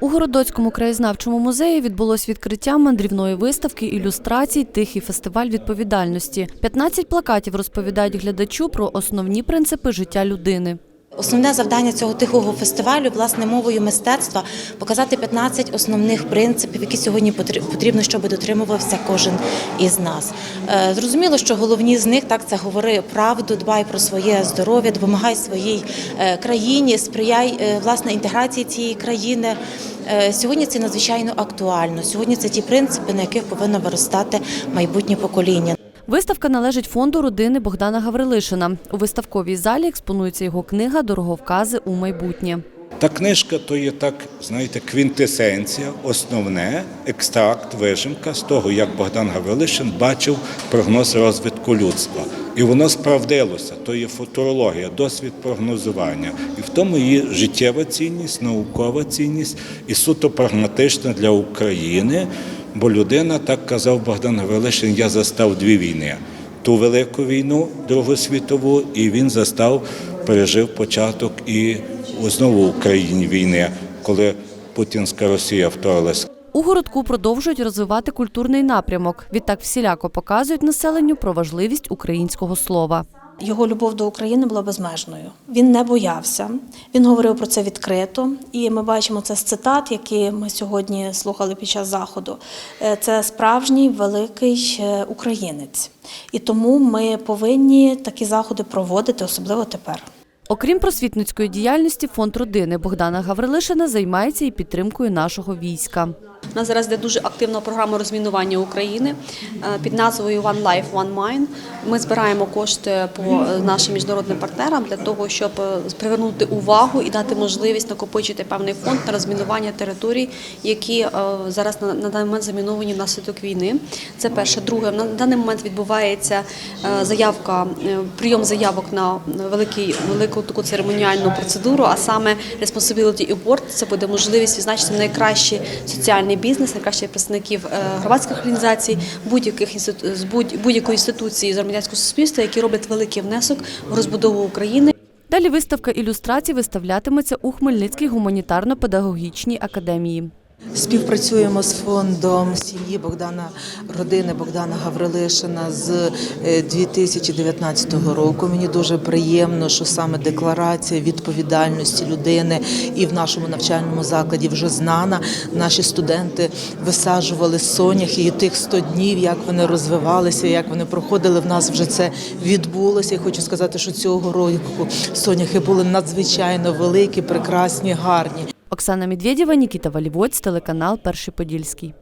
У Городоцькому краєзнавчому музеї відбулось відкриття мандрівної виставки ілюстрацій Тихий фестиваль відповідальності. 15 плакатів розповідають глядачу про основні принципи життя людини. Основне завдання цього тихого фестивалю, власне, мовою мистецтва показати 15 основних принципів, які сьогодні потр- потрібно, щоб дотримувався кожен із нас. Е, Зрозуміло, що головні з них так це говори правду, дбай про своє здоров'я, допомагай своїй е, країні, сприяй е, власне інтеграції цієї країни. Сьогодні це надзвичайно актуально. Сьогодні це ті принципи, на яких повинно виростати майбутнє покоління. Виставка належить фонду родини Богдана Гаврилишина. У виставковій залі експонується його книга Дороговкази у майбутнє. Та книжка то є так, знаєте, квінтесенція, основне, екстракт, вижимка з того, як Богдан Гаврилишин бачив прогноз розвитку людства. І воно справдилося. То є футурологія, досвід прогнозування. І в тому є життєва цінність, наукова цінність і суто прагматична для України. Бо людина, так казав Богдан Гаврилишин, я застав дві війни. Ту велику війну, Другу світову, і він застав, пережив початок і знову в Україні війни, коли путінська Росія вторглась. У городку продовжують розвивати культурний напрямок. Відтак всіляко показують населенню про важливість українського слова. Його любов до України була безмежною. Він не боявся. Він говорив про це відкрито, і ми бачимо це з цитат, які ми сьогодні слухали під час заходу. Е, Це справжній великий е, українець, і тому ми повинні такі заходи проводити, особливо тепер. Окрім просвітницької діяльності, фонд родини Богдана Гаврилишина займається і підтримкою нашого війська. У нас зараз йде дуже активна програма розмінування України е, під назвою One Life, One Mine. Ми збираємо кошти по е, нашим міжнародним партнерам для того, щоб е, привернути увагу і дати можливість накопичити певний фонд на розмінування територій, які зараз на, даний момент заміновані внаслідок війни. Це перше. Друге, на даний момент відбувається заявка, прийом заявок на великий, велику таку церемоніальну процедуру, а саме Responsibility Award. Це буде можливість відзначити найкращий соціальний бізнес, найкращих представників е, громадських організацій, будь-яких інститу- з будь- будь-якої інституції з громадянського суспільства, які роблять великий внесок в розбудову України. Далі виставка ілюстрацій виставлятиметься у Хмельницькій гуманітарно-педагогічній академії. Співпрацюємо з фондом сім'ї Богдана родини Богдана Гаврилишина з е, 2019 року. Мені дуже приємно, що саме декларація відповідальності людини і в нашому навчальному закладі вже знана. Наші студенти висаджували соняхи і тих 100 днів, як вони розвивалися, як вони проходили. В нас вже це відбулося. Я хочу сказати, що цього року соняхи були надзвичайно великі, прекрасні, гарні. Оксана Медведєва, Нікіта Валівоць, телеканал Перший Подільський.